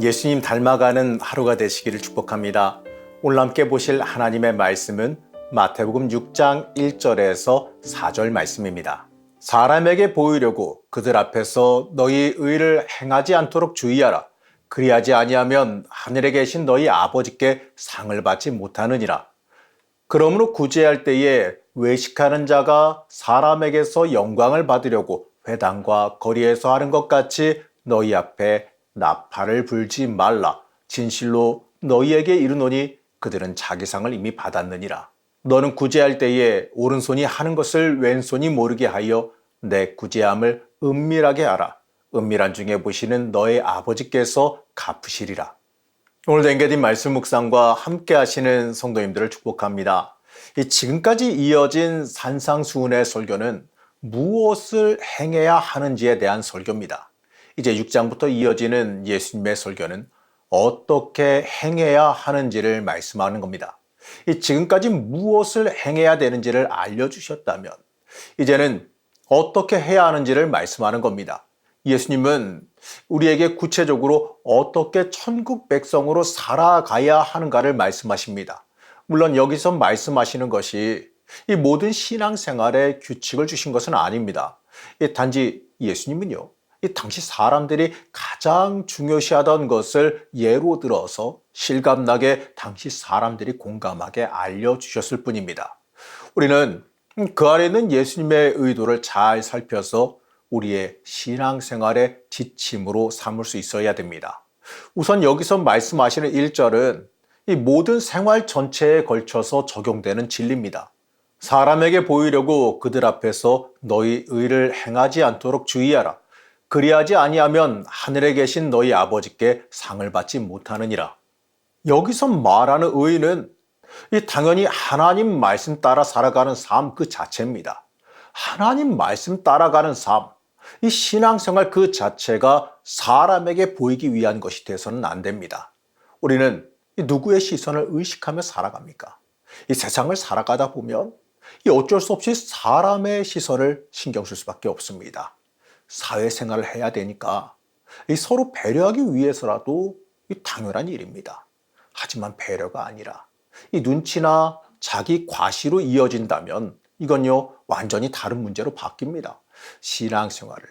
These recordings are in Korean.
예수님 닮아가는 하루가 되시기를 축복합니다. 함께 보실 하나님의 말씀은 마태복음 6장 1절에서 4절 말씀입니다. 사람에게 보이려고 그들 앞에서 너희 의를 행하지 않도록 주의하라. 그리하지 아니하면 하늘에 계신 너희 아버지께 상을 받지 못하느니라. 그러므로 구제할 때에 외식하는 자가 사람에게서 영광을 받으려고 회당과 거리에서 하는 것 같이 너희 앞에 나팔을 불지 말라. 진실로 너희에게 이르노니 그들은 자기 상을 이미 받았느니라. 너는 구제할 때에 오른손이 하는 것을 왼손이 모르게 하여 내 구제함을 은밀하게 알아. 은밀한 중에 보시는 너의 아버지께서 갚으시리라. 오늘 댕겨진 말씀 묵상과 함께 하시는 성도님들을 축복합니다. 이 지금까지 이어진 산상수훈의 설교는 무엇을 행해야 하는지에 대한 설교입니다. 이제 6장부터 이어지는 예수님의 설교는 어떻게 행해야 하는지를 말씀하는 겁니다. 이 지금까지 무엇을 행해야 되는지를 알려주셨다면 이제는 어떻게 해야 하는지를 말씀하는 겁니다. 예수님은 우리에게 구체적으로 어떻게 천국 백성으로 살아가야 하는가를 말씀하십니다. 물론 여기서 말씀하시는 것이 이 모든 신앙생활의 규칙을 주신 것은 아닙니다. 단지 예수님은요, 이 당시 사람들이 가장 중요시하던 것을 예로 들어서 실감나게 당시 사람들이 공감하게 알려주셨을 뿐입니다. 우리는 그 안에 있는 예수님의 의도를 잘 살펴서 우리의 신앙생활의 지침으로 삼을 수 있어야 됩니다. 우선 여기서 말씀하시는 1절은 이 모든 생활 전체에 걸쳐서 적용되는 진리입니다. 사람에게 보이려고 그들 앞에서 너희 의를 행하지 않도록 주의하라. 그리하지 아니하면 하늘에 계신 너희 아버지께 상을 받지 못하느니라. 여기서 말하는 의는 당연히 하나님 말씀 따라 살아가는 삶 그 자체입니다. 하나님 말씀 따라가는 삶, 이 신앙생활 그 자체가 사람에게 보이기 위한 것이 돼서는 안 됩니다. 우리는 누구의 시선을 의식하며 살아갑니까? 이 세상을 살아가다 보면 어쩔 수 없이 사람의 시선을 신경 쓸 수밖에 없습니다. 사회생활을 해야 되니까 서로 배려하기 위해서라도 당연한 일입니다. 하지만 배려가 아니라 이 눈치나 자기 과시로 이어진다면 이건요 완전히 다른 문제로 바뀝니다. 신앙생활을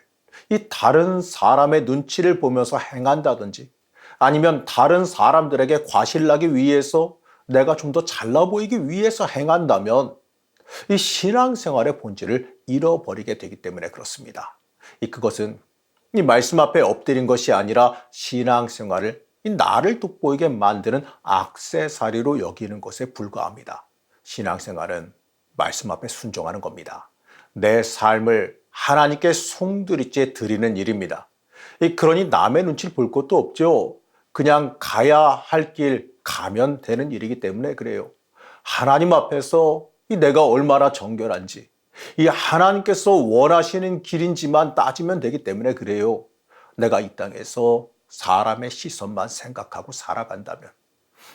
이 다른 사람의 눈치를 보면서 행한다든지 아니면 다른 사람들에게 과실나기 위해서 내가 좀 더 잘나 보이기 위해서 행한다면 이 신앙생활의 본질을 잃어버리게 되기 때문에 그렇습니다. 이 그것은 이 말씀 앞에 엎드린 것이 아니라 신앙생활을 이 나를 돋보이게 만드는 악세사리로 여기는 것에 불과합니다. 신앙생활은 말씀 앞에 순종하는 겁니다. 내 삶을 하나님께 송두리째 드리는 일입니다. 그러니 남의 눈치를 볼 것도 없죠. 그냥 가야 할 길 가면 되는 일이기 때문에 그래요. 하나님 앞에서 내가 얼마나 정결한지, 이 하나님께서 원하시는 길인지만 따지면 되기 때문에 그래요. 내가 이 땅에서 사람의 시선만 생각하고 살아간다면,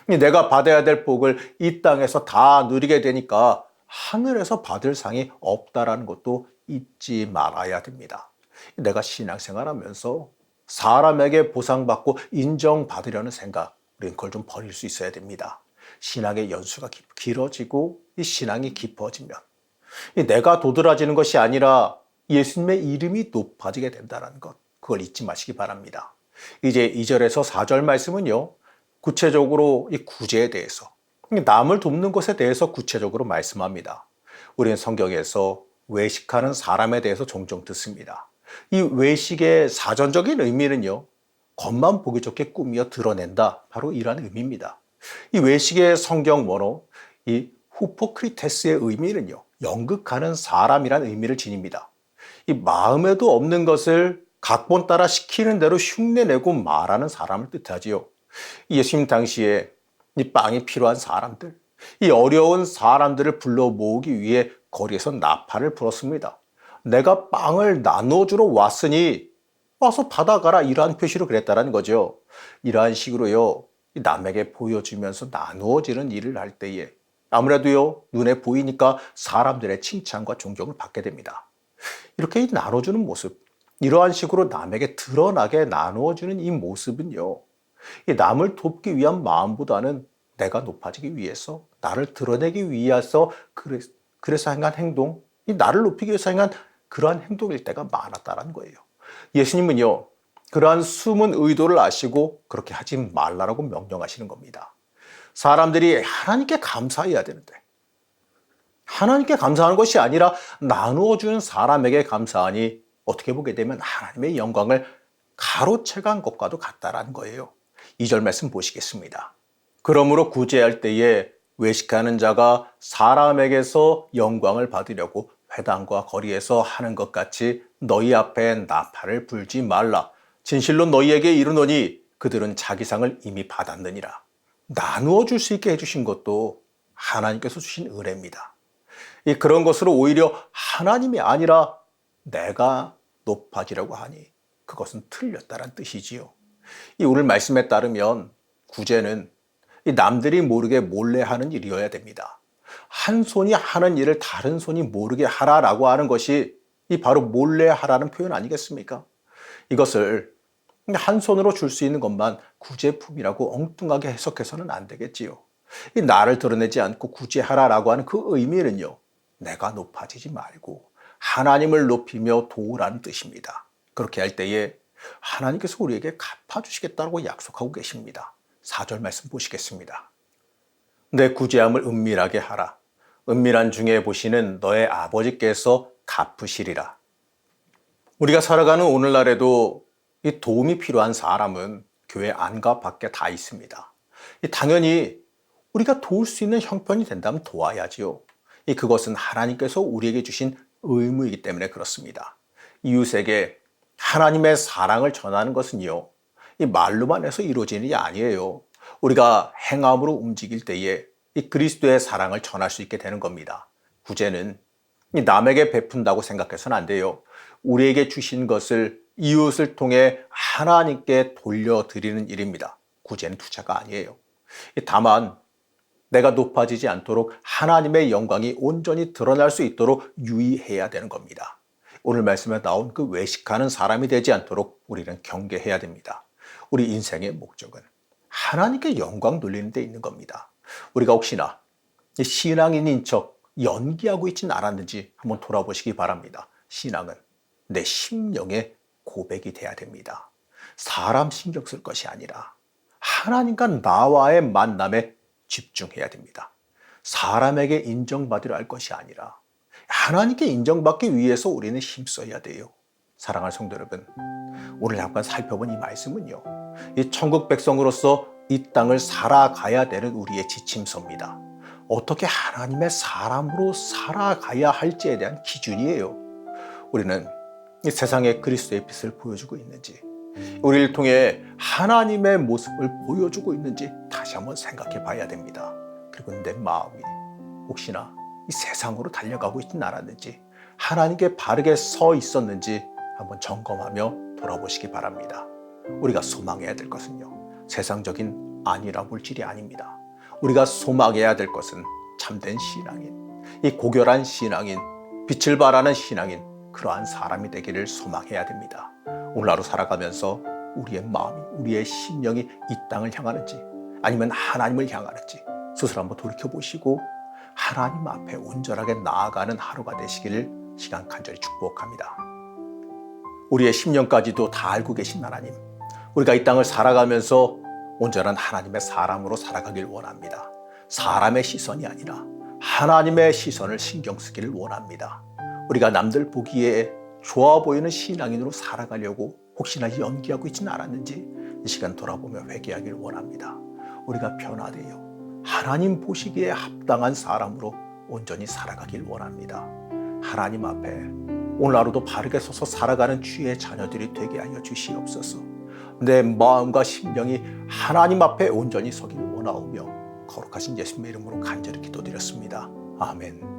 내가 받아야 될 복을 이 땅에서 다 누리게 되니까 하늘에서 받을 상이 없다라는 것도 잊지 말아야 됩니다. 내가 신앙생활 하면서 사람에게 보상받고 인정받으려는 생각, 우리는 그걸 좀 버릴 수 있어야 됩니다. 신앙의 연수가 길어지고 이 신앙이 깊어지면 내가 도드라지는 것이 아니라 예수님의 이름이 높아지게 된다는 것, 그걸 잊지 마시기 바랍니다. 이제 2절에서 4절 말씀은요, 구체적으로 이 구제에 대해서, 남을 돕는 것에 대해서 구체적으로 말씀합니다. 우리는 성경에서 외식하는 사람에 대해서 종종 듣습니다. 이 외식의 사전적인 의미는요, 겉만 보기 좋게 꾸며 드러낸다. 바로 이러한 의미입니다. 이 외식의 성경 원어, 이 후포크리테스의 의미는요, 연극하는 사람이란 의미를 지닙니다. 이 마음에도 없는 것을 각본 따라 시키는 대로 흉내내고 말하는 사람을 뜻하지요. 예수님 당시에 이 빵이 필요한 사람들, 이 어려운 사람들을 불러 모으기 위해 거리에서 나팔을 불었습니다. 내가 빵을 나눠주러 왔으니 와서 받아가라 이러한 표시로 그랬다는 거죠. 이러한 식으로요. 남에게 보여주면서 나누어지는 일을 할 때에 아무래도요 눈에 보이니까 사람들의 칭찬과 존경을 받게 됩니다. 이렇게 나눠주는 모습, 이러한 식으로 남에게 드러나게 나누어주는 이 모습은요 이 남을 돕기 위한 마음보다는 내가 높아지기 위해서 나를 드러내기 위해서 그래, 그래서 행한 행동, 이 나를 높이기 위해서 행한 그러한 행동일 때가 많았다는 거예요. 예수님은요, 그러한 숨은 의도를 아시고 그렇게 하지 말라라고 명령하시는 겁니다. 사람들이 하나님께 감사해야 되는데, 하나님께 감사하는 것이 아니라 나누어 준 사람에게 감사하니 어떻게 보게 되면 하나님의 영광을 가로채간 것과도 같다라는 거예요. 2절 말씀 보시겠습니다. 그러므로 구제할 때에 외식하는 자가 사람에게서 영광을 받으려고 회당과 거리에서 하는 것 같이 너희 앞에 나팔을 불지 말라. 진실로 너희에게 이르노니 그들은 자기 상을 이미 받았느니라. 나누어 줄 수 있게 해주신 것도 하나님께서 주신 은혜입니다. 이 그런 것으로 오히려 하나님이 아니라 내가 높아지려고 하니 그것은 틀렸다는 뜻이지요. 이 오늘 말씀에 따르면 구제는 이 남들이 모르게 몰래 하는 일이어야 됩니다. 한 손이 하는 일을 다른 손이 모르게 하라라고 하는 것이 이 바로 몰래 하라는 표현 아니겠습니까? 이것을 한 손으로 줄 수 있는 것만 구제품이라고 엉뚱하게 해석해서는 안 되겠지요. 이 나를 드러내지 않고 구제하라라고 하는 그 의미는요. 내가 높아지지 말고 하나님을 높이며 도우라는 뜻입니다. 그렇게 할 때에 하나님께서 우리에게 갚아주시겠다고 약속하고 계십니다. 4절 말씀 보시겠습니다. 내 구제함을 은밀하게 하라. 은밀한 중에 보시는 너의 아버지께서 갚으시리라. 우리가 살아가는 오늘날에도 이 도움이 필요한 사람은 교회 안과 밖에 다 있습니다. 당연히 우리가 도울 수 있는 형편이 된다면 도와야지요. 그것은 하나님께서 우리에게 주신 의무이기 때문에 그렇습니다. 이웃에게 하나님의 사랑을 전하는 것은요, 이 말로만 해서 이루어지는 일이 아니에요. 우리가 행함으로 움직일 때에 이 그리스도의 사랑을 전할 수 있게 되는 겁니다. 구제는 남에게 베푼다고 생각해서는 안 돼요. 우리에게 주신 것을 이웃을 통해 하나님께 돌려드리는 일입니다. 구제는 투자가 아니에요. 다만 내가 높아지지 않도록 하나님의 영광이 온전히 드러날 수 있도록 유의해야 되는 겁니다. 오늘 말씀에 나온 그 외식하는 사람이 되지 않도록 우리는 경계해야 됩니다. 우리 인생의 목적은 하나님께 영광 돌리는 데 있는 겁니다. 우리가 혹시나 신앙인인 척 연기하고 있지는 않았는지 한번 돌아보시기 바랍니다. 신앙은 내 심령의 고백이 돼야 됩니다. 사람 신경 쓸 것이 아니라 하나님과 나와의 만남에 집중해야 됩니다. 사람에게 인정받으려 할 것이 아니라 하나님께 인정받기 위해서 우리는 힘써야 돼요. 사랑하는 성도 여러분, 오늘 잠깐 살펴본 이 말씀은요. 이 천국 백성으로서 이 땅을 살아가야 되는 우리의 지침서입니다. 어떻게 하나님의 사람으로 살아가야 할지에 대한 기준이에요. 우리는 이 세상에 그리스도의 빛을 보여주고 있는지, 우리를 통해 하나님의 모습을 보여주고 있는지 다시 한번 생각해 봐야 됩니다. 그리고 내 마음이 혹시나 이 세상으로 달려가고 있진 않았는지, 하나님께 바르게 서 있었는지 한번 점검하며 돌아보시기 바랍니다. 우리가 소망해야 될 것은요. 세상적인 안이라 물질이 아닙니다. 우리가 소망해야 될 것은 참된 신앙인, 이 고결한 신앙인, 빛을 발하는 신앙인, 그러한 사람이 되기를 소망해야 됩니다. 오늘 하루 살아가면서 우리의 마음이, 우리의 심령이 이 땅을 향하는지, 아니면 하나님을 향하는지 스스로 한번 돌이켜 보시고 하나님 앞에 온전하게 나아가는 하루가 되시기를 시간 간절히 축복합니다. 우리의 심령까지도 다 알고 계신 하나님, 우리가 이 땅을 살아가면서 온전한 하나님의 사람으로 살아가길 원합니다. 사람의 시선이 아니라 하나님의 시선을 신경 쓰기를 원합니다. 우리가 남들 보기에 좋아 보이는 신앙인으로 살아가려고 혹시나 연기하고 있지는 않았는지 이 시간 돌아보며 회개하기를 원합니다. 우리가 변화되어 하나님 보시기에 합당한 사람으로 온전히 살아가길 원합니다. 하나님 앞에 오늘 하루도 바르게 서서 살아가는 주의 자녀들이 되게 하여 주시옵소서. 내 마음과 심령이 하나님 앞에 온전히 서길 원하오며 거룩하신 예수님의 이름으로 간절히 기도드렸습니다. 아멘.